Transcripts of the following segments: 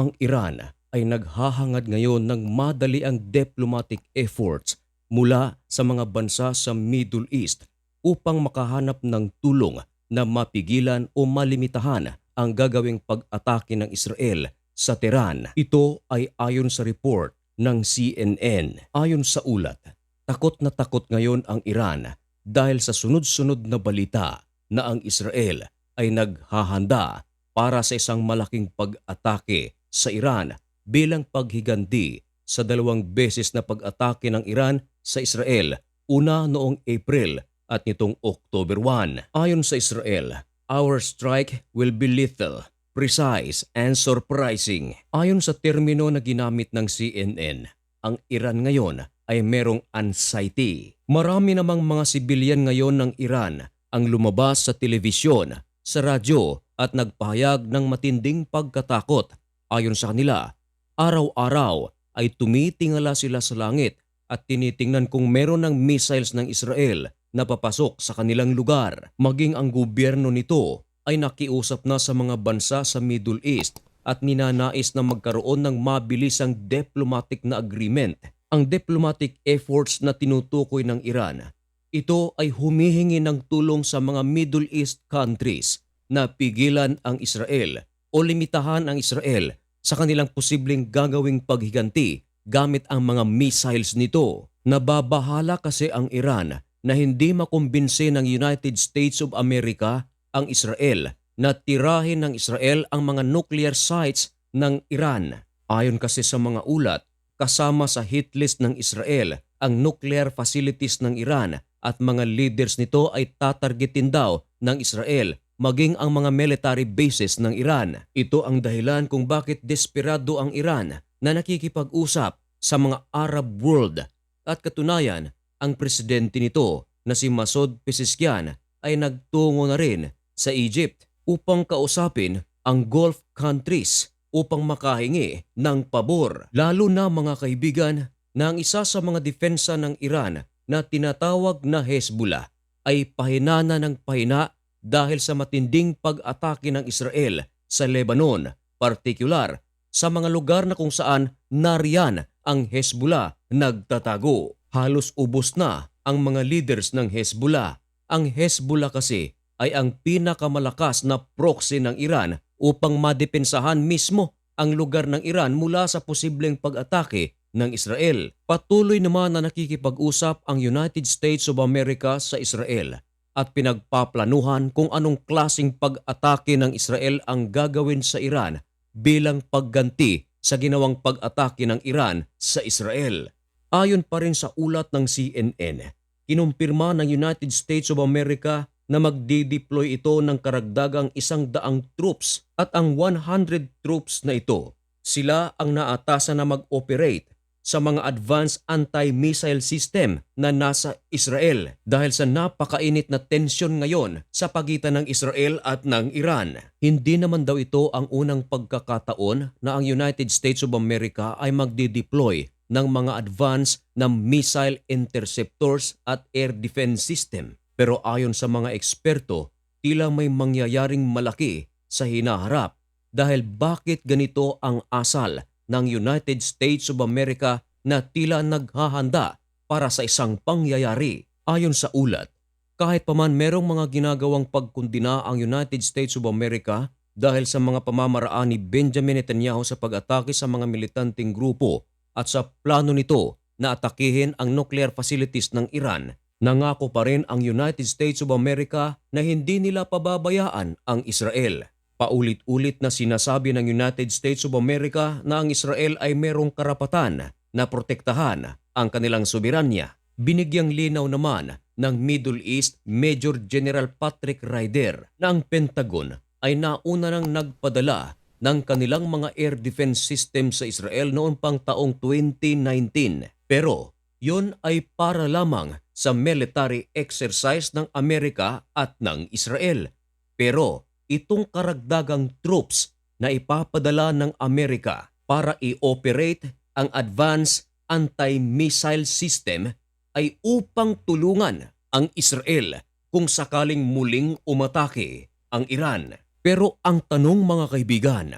Ang Iran ay naghahangad ngayon ng madali ang diplomatic efforts mula sa mga bansa sa Middle East upang makahanap ng tulong na mapigilan o malimitahan ang gagawing pag-atake ng Israel sa Tehran. Ito ay ayon sa report ng CNN. Ayon sa ulat, takot na takot ngayon ang Iran dahil sa sunod-sunod na balita na ang Israel ay naghahanda para sa isang malaking pag-atake sa Iran bilang paghiganti sa dalawang beses na pag-atake ng Iran sa Israel, una noong April at nitong October 1. Ayon sa Israel, our strike will be lethal, precise and surprising. Ayon sa termino na ginamit ng CNN, ang Iran ngayon ay merong anxiety. Marami namang mga sibilyan ngayon ng Iran ang lumabas sa telebisyon, sa radyo at nagpahayag ng matinding pagkatakot. Ayon sa kanila, araw-araw ay tumitingala sila sa langit at tinitingnan kung meron ng missiles ng Israel na papasok sa kanilang lugar. Maging ang gobyerno nito ay nakiusap na sa mga bansa sa Middle East at ninanais na magkaroon ng mabilisang diplomatic na agreement. Ang diplomatic efforts na tinutukoy ng Iran, ito ay humihingi ng tulong sa mga Middle East countries na pigilan ang Israel o limitahan ang Israel sa kanilang posibleng gagawing paghiganti gamit ang mga missiles nito. Nababahala kasi ang Iran na hindi makumbinse ng United States of America ang Israel na tirahin ng Israel ang mga nuclear sites ng Iran. Ayon kasi sa mga ulat, kasama sa hit list ng Israel ang nuclear facilities ng Iran at mga leaders nito ay tatargetin daw ng Israel maging ang mga military bases ng Iran. Ito ang dahilan kung bakit desperado ang Iran na nakikipag-usap sa mga Arab world at katunayan ang presidente nito na si Masoud Pezeshkian ay nagtungo na rin sa Egypt upang kausapin ang Gulf countries upang makahingi ng pabor. Lalo na mga kaibigan na ang isa sa mga depensa ng Iran na tinatawag na Hezbollah ay pahina na ng pahina dahil sa matinding pag-atake ng Israel sa Lebanon, partikular sa mga lugar na kung saan nariyan ang Hezbollah nagtatago. Halos ubos na ang mga leaders ng Hezbollah. Ang Hezbollah kasi ay ang pinakamalakas na proxy ng Iran upang madepensahan mismo ang lugar ng Iran mula sa posibleng pag-atake ng Israel. Patuloy naman na nakikipag-usap ang United States of America sa Israel at pinagpaplanuhan kung anong klasing pag-atake ng Israel ang gagawin sa Iran bilang pagganti sa ginawang pag-atake ng Iran sa Israel. Ayon pa rin sa ulat ng CNN, kinumpirma ng United States of America na magdi-deploy ito ng karagdagang isang daang troops at ang 100 troops na ito, sila ang naatasan na mag-operate sa mga advanced anti-missile system na nasa Israel dahil sa napakainit na tensyon ngayon sa pagitan ng Israel at ng Iran. Hindi naman daw ito ang unang pagkakataon na ang United States of America ay magdi-deploy ng mga advanced na missile interceptors at air defense system. Pero ayon sa mga eksperto, tila may mangyayaring malaki sa hinaharap dahil bakit ganito ang asal ng United States of America na tila naghahanda para sa isang pangyayari. Ayon sa ulat, kahit paman merong mga ginagawang pagkundina ang United States of America dahil sa mga pamamaraan ni Benjamin Netanyahu sa pag-atake sa mga militanteng grupo at sa plano nito na atakihin ang nuclear facilities ng Iran, nangako pa rin ang United States of America na hindi nila pababayaan ang Israel. Paulit-ulit na sinasabi ng United States of America na ang Israel ay merong karapatan na protektahan ang kanilang soberanya. Binigyang linaw naman ng Middle East Major General Patrick Ryder na ang Pentagon ay nauna nang nagpadala ng kanilang mga air defense system sa Israel noon pang taong 2019. Pero yon ay para lamang sa military exercise ng Amerika at ng Israel. Pero itong karagdagang troops na ipapadala ng Amerika para i-operate ang advanced anti-missile system ay upang tulungan ang Israel kung sakaling muling umatake ang Iran. Pero ang tanong mga kaibigan,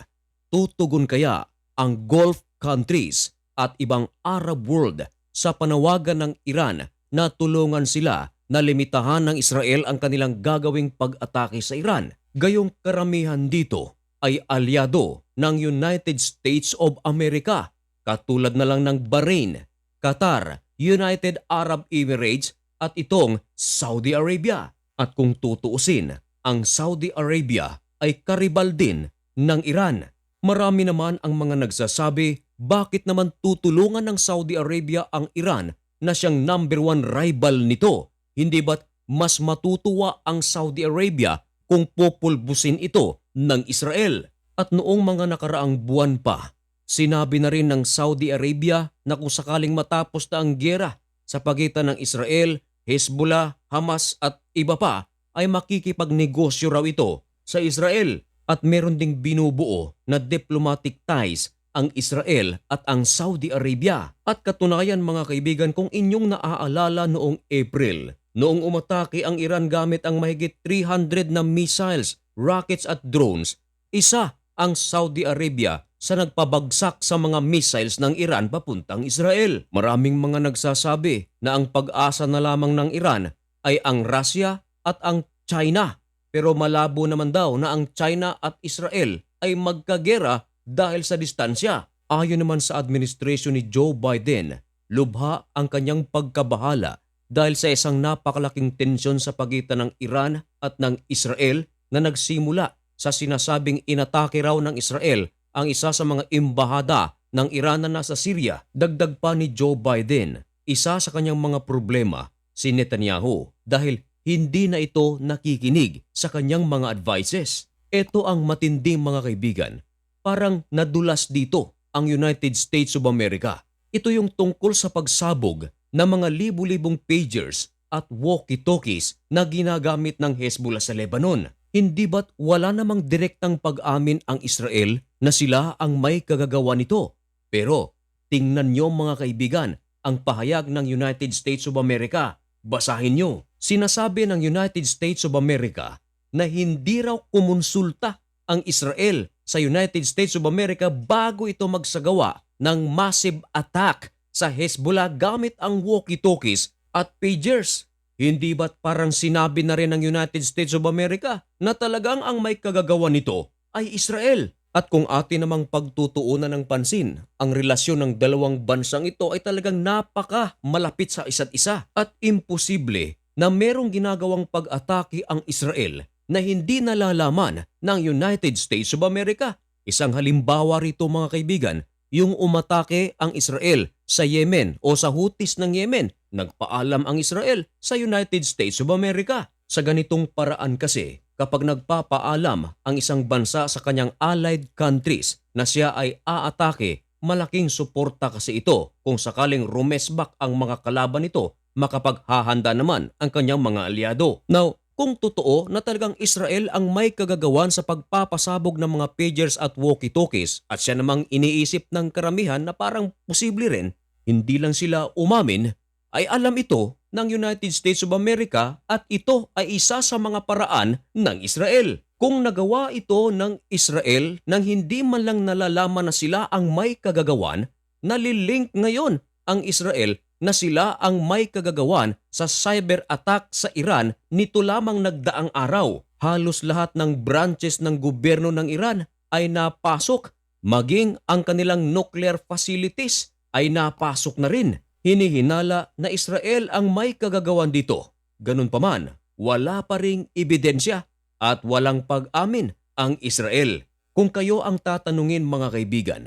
tutugon kaya ang Gulf countries at ibang Arab world sa panawagan ng Iran na tulungan sila na limitahan ng Israel ang kanilang gagawing pag-atake sa Iran. Gayong karamihan dito ay alyado ng United States of America katulad na lang ng Bahrain, Qatar, United Arab Emirates at itong Saudi Arabia. At kung tutuusin, ang Saudi Arabia ay karibal din ng Iran. Marami naman ang mga nagsasabi bakit naman tutulungan ng Saudi Arabia ang Iran na siyang number one rival nito? Hindi ba't mas matutuwa ang Saudi Arabia kung pupulbusin ito ng Israel? At noong mga nakaraang buwan pa, sinabi na rin ng Saudi Arabia na kung sakaling matapos na ang gyera sa pagitan ng Israel, Hezbollah, Hamas at iba pa ay makikipagnegosyo raw ito sa Israel at meron ding binubuo na diplomatic ties ang Israel at ang Saudi Arabia. At katunayan mga kaibigan kung inyong naaalala noong April, noong umatake ang Iran gamit ang mahigit 300 na missiles, rockets at drones, isa ang Saudi Arabia sa nagpabagsak sa mga missiles ng Iran papuntang Israel. Maraming mga nagsasabi na ang pag-asa na lamang ng Iran ay ang Russia at ang China. Pero malabo naman daw na ang China at Israel ay magkagera dahil sa distansya. Ayon naman sa administrasyon ni Joe Biden, lubha ang kanyang pagkabahala dahil sa isang napakalaking tensyon sa pagitan ng Iran at ng Israel na nagsimula sa sinasabing inatake raw ng Israel ang isa sa mga imbahada ng Iran na nasa Syria. Dagdag pa ni Joe Biden, isa sa kanyang mga problema si Netanyahu dahil hindi na ito nakikinig sa kanyang mga advices. Ito ang matinding mga kaibigan. Parang nadulas dito ang United States of America. Ito yung tungkol sa pagsabog ng mga libu-libong pagers at walkie-talkies na ginagamit ng Hezbollah sa Lebanon. Hindi ba't wala namang direktang pag-amin ang Israel na sila ang may kagagawa nito? Pero tingnan nyo mga kaibigan ang pahayag ng United States of America. Basahin nyo. Sinasabi ng United States of America na hindi raw kumonsulta ang Israel sa United States of America bago ito magsagawa ng massive attack sa Hezbollah gamit ang walkie-talkies at pagers. Hindi ba't parang sinabi na rin ng United States of America na talagang ang may kagagawa nito ay Israel? At kung atin namang pagtutuunan ng pansin, ang relasyon ng dalawang bansang ito ay talagang napaka malapit sa isa't isa at imposible na merong ginagawang pag-atake ang Israel na hindi nalalaman ng United States of America. Isang halimbawa rito mga kaibigan, yung umatake ang Israel sa Yemen o sa Houthis ng Yemen. Nagpaalam ang Israel sa United States of America. Sa ganitong paraan kasi, kapag nagpapaalam ang isang bansa sa kanyang allied countries na siya ay aatake, malaking suporta kasi ito kung sakaling rumesbak ang mga kalaban nito makapaghahanda naman ang kanyang mga aliado. Now, kung totoo na talagang Israel ang may kagagawan sa pagpapasabog ng mga pagers at walkie-talkies at siya namang iniisip ng karamihan na parang posible rin, hindi lang sila umamin, ay alam ito ng United States of America at ito ay isa sa mga paraan ng Israel. Kung nagawa ito ng Israel nang hindi man lang nalalaman na sila ang may kagagawan, nalilink ngayon ang Israel na sila ang may kagagawan sa cyber attack sa Iran nito lamang nagdaang araw. Halos lahat ng branches ng gobyerno ng Iran ay napasok, maging ang kanilang nuclear facilities ay napasok na rin. Hinihinala na Israel ang may kagagawan dito. Ganun pa man, wala pa ring ebidensya at walang pag-amin ang Israel. Kung kayo ang tatanungin mga kaibigan,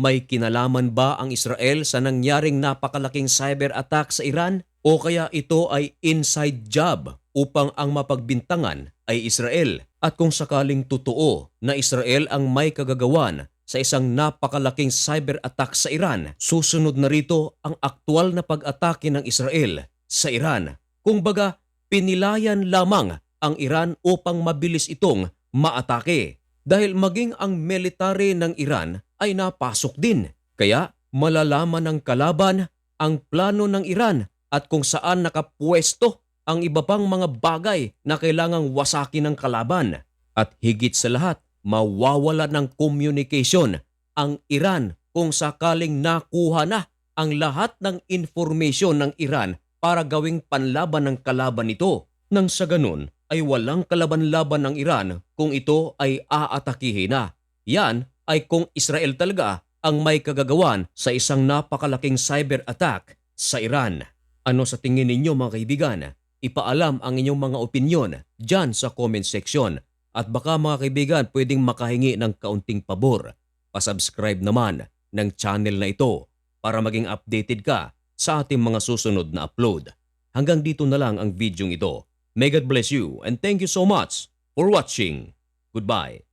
may kinalaman ba ang Israel sa nangyaring napakalaking cyber attack sa Iran? O kaya ito ay inside job upang ang mapagbintangan ay Israel? At kung sakaling totoo na Israel ang may kagagawan sa isang napakalaking cyber attack sa Iran, susunod na rito ang aktwal na pag-atake ng Israel sa Iran. Kung baga, pinilayan lamang ang Iran upang mabilis itong maatake. Dahil maging ang military ng Iran ay napasok din. Kaya malalaman ng kalaban ang plano ng Iran at kung saan nakapwesto ang iba pang mga bagay na kailangang wasakin ng kalaban. At higit sa lahat, mawawala ng communication ang Iran kung sakaling nakuha na ang lahat ng informasyon ng Iran para gawing panlaban ng kalaban nito. Nang sa ganun ay walang kalaban-laban ng Iran kung ito ay aatakihin na. Yan ay kung Israel talaga ang may kagagawan sa isang napakalaking cyber attack sa Iran. Ano sa tingin ninyo mga kaibigan? Ipaalam ang inyong mga opinyon dyan sa comment section. At baka mga kaibigan pwedeng makahingi ng kaunting pabor. Pasubscribe naman ng channel na ito para maging updated ka sa ating mga susunod na upload. Hanggang dito na lang ang video ito. May God bless you and thank you so much for watching. Goodbye.